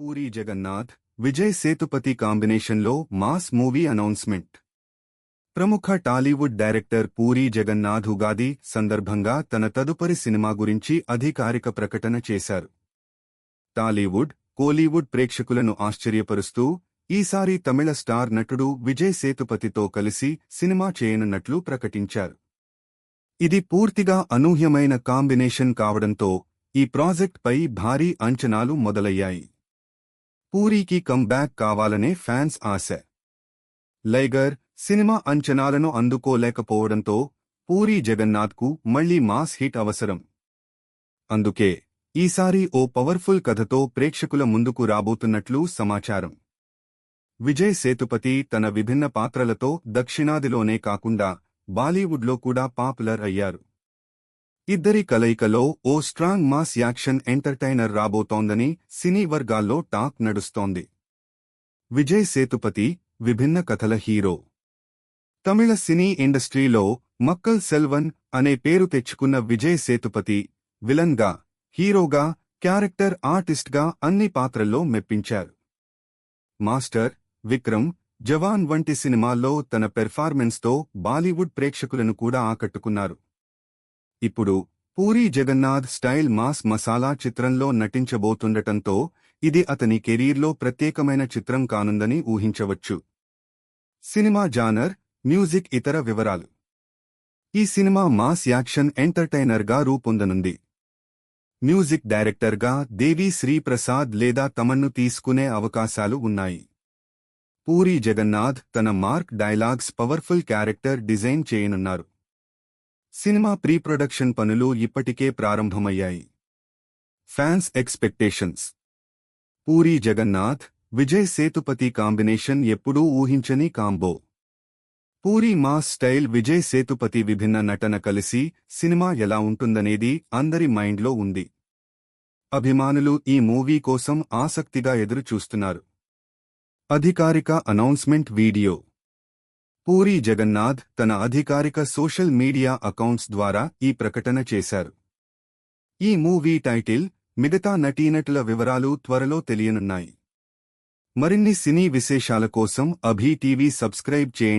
పూరి జగన్నాథ్ విజయ్ సేతుపతి కాంబినేషన్లో mass movie announcement. ప్రముఖ Tollywood director Puri Jagannadh Ugadi సందర్భంగా తన తదుపరి సినిమా గురించి అధికారిక ప్రకటన చేశారు. టాలీవుడ్ కోలీవుడ్ ప్రేక్షకులను ఆశ్చర్యపరుస్తూ ఈసారి తమిళ స్టార్ నటుడు విజయ్ సేతుపతితో కలిసి సినిమా చేయనున్నట్లు ప్రకటించారు. ఇది పూర్తిగా అనూహ్యమైన కాంబినేషన్ కావడంతో ఈ ప్రాజెక్ట్పై భారీ అంచనాలు మొదలయ్యాయి. పూరీకి కంబ్యాక్ కావాలనే ఫ్యాన్స్ ఆశ. లైగర్ సినిమా అంచనాలను అందుకోలేకపోవడంతో పూరీ జగన్నాథ్కు మళ్ళీ మాస్ హిట్ అవసరం. అందుకే ఈసారి ఓ పవర్ఫుల్ కథతో ప్రేక్షకుల ముందుకు రాబోతున్నట్లు సమాచారం. విజయ్ సేతుపతి తన విభిన్న పాత్రలతో దక్షిణాదిలోనే కాకుండా బాలీవుడ్లో కూడా పాపులర్ అయ్యారు. ఇద్దరి కలయికలో ఓ స్ట్రాంగ్ మాస్ యాక్షన్ ఎంటర్టైనర్ రాబోతోందని సినీ వర్గాల్లో టాక్ నడుస్తోంది. విజయ్ సేతుపతి విభిన్న కథల హీరో. తమిళ సినీ ఇండస్ట్రీలో మక్కల్ సెల్వన్ అనే పేరు తెచ్చుకున్న విజయ్ సేతుపతి విలన్గా హీరోగా క్యారెక్టర్ ఆర్టిస్ట్గా అన్ని పాత్రల్లో మెప్పించారు. మాస్టర్ విక్రమ్ జవాన్ వంటి సినిమాల్లో తన పెర్ఫార్మెన్స్తో బాలీవుడ్ ప్రేక్షకులను కూడా ఆకట్టుకున్నారు. ఇప్పుడు పూరి జగన్నాథ్ స్టైల్ మాస్ మసాలా చిత్రంలో నటించబోతుండటంతో ఇది అతని కెరీర్లో ప్రత్యేకమైన చిత్రం కానుందని ఊహించవచ్చు. సినిమా జానర్ మ్యూజిక్ ఇతర వివరాలు. ఈ సినిమా మాస్ యాక్షన్ ఎంటర్టైనర్గా రూపొందనుంది. మ్యూజిక్ డైరెక్టర్గా దేవి శ్రీప్రసాద్ లేదా తమన్ను తీసుకునే అవకాశాలు ఉన్నాయి. పూరి జగన్నాథ్ తన mark dialogues powerful character design చేయనున్నారు. సినిమా ప్రీ ప్రొడక్షన్ పనులు ఇప్పటికే ప్రారంభమయ్యాయి. Fans expectations. Puri Jagannadh Vijay Sethupathi combination ఎప్పుడూ ఊహించని combo. Puri mass style Vijay Sethupathi విభిన్న నటన కలిసి సినిమా ఎలా ఉంటుందనేది అందరి మైండ్లో ఉంది. అభిమానులు ఈ మూవీ కోసం ఆసక్తిగా ఎదురు చూస్తున్నారు అధికారిక అనౌన్స్మెంట్ వీడియో. పూరి జగన్నాథ్ తన అధికారిక సోషల్ మీడియా అకౌంట్స్ ద్వారా ఈ ప్రకటన చేశారు. ఈ మూవీ టైటిల్ మిగతా నటీనటుల వివరాలు త్వరలో తెలియనున్నాయి. మరిన్ని సినీ విశేషాల కోసం అభీ టీవీ సబ్స్క్రైబ్ చేయండి.